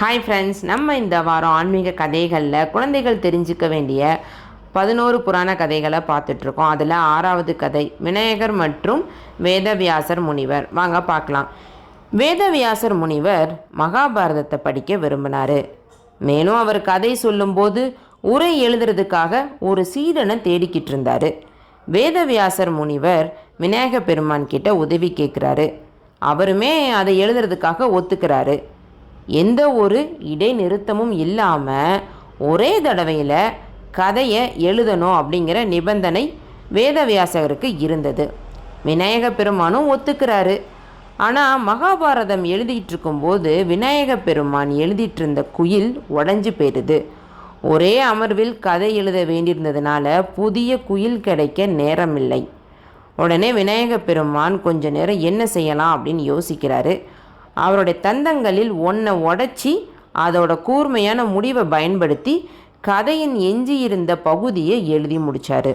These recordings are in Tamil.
ஹாய் ஃப்ரெண்ட்ஸ் நம்ம இந்த வாரம் ஆன்மீக கதைகளில் குழந்தைகள் தெரிஞ்சுக்க வேண்டிய பதினோரு புராண கதைகளை பார்த்துட்ருக்கோம். அதில் ஆறாவது கதை விநாயகர் மற்றும் வேதவியாசர் முனிவர். வாங்க பார்க்கலாம். வேதவியாசர் முனிவர் மகாபாரதத்தை படிக்க விரும்பினார். மேலும் அவர் கதை சொல்லும்போது உரை எழுதுறதுக்காக ஒரு சீடனை தேடிக்கிட்டு இருந்தார். வேதவியாசர் முனிவர் விநாயக பெருமான் கிட்ட உதவி கேட்குறாரு அவருமே அதை எழுதுறதுக்காக ஒத்துக்கிறாரு. எந்த ஒரு இடைநிறுத்தமும் இல்லாமல் ஒரே தடவையில் கதையை எழுதணும் அப்படிங்கிற நிபந்தனை வேதவியாசகருக்கு இருந்தது. விநாயக பெருமானும் ஒத்துக்கிறாரு. ஆனால் மகாபாரதம் எழுதிட்டு இருக்கும்போது விநாயக பெருமான் எழுதிட்டு இருந்த குயில் உடஞ்சி போயிடுது. ஒரே அமர்வில் கதை எழுத வேண்டியிருந்ததுனால புதிய குயில் கிடைக்க நேரமில்லை. உடனே விநாயக பெருமான் கொஞ்ச நேரம் என்ன செய்யலாம் அப்படின்னு யோசிக்கிறாரு. அவருடைய தந்தங்களில் ஒன்றை உடச்சி அதோட கூர்மையான முடிவை பயன்படுத்தி கதையின் எஞ்சியிருந்த பகுதியை எழுதி முடித்தார்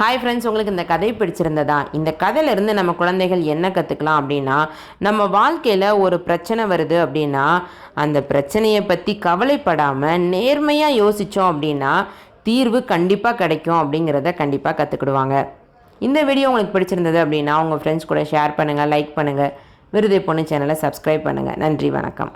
ஹாய் ஃப்ரெண்ட்ஸ் உங்களுக்கு இந்த கதை பிடிச்சிருந்ததா? இந்த கதையிலேருந்து நம்ம குழந்தைகள் என்ன கற்றுக்கலாம் அப்படின்னா நம்ம வாழ்க்கையில் ஒரு பிரச்சனை வருது அப்படின்னா அந்த பிரச்சனையை பற்றி கவலைப்படாமல் நேர்மையாக யோசித்தோம் அப்படின்னா தீர்வு கண்டிப்பாக கிடைக்கும் அப்படிங்கிறத கண்டிப்பாக கற்றுக்கிடுவாங்க இந்த வீடியோ உங்களுக்கு பிடிச்சிருந்தது அப்படின்னா உங்கள் ஃப்ரெண்ட்ஸ் கூட ஷேர் பண்ணுங்கள் லைக் பண்ணுங்கள் விருதை பொண்ணு சேனலை சப்ஸ்கிரைப் பண்ணுங்கள் நன்றி வணக்கம்.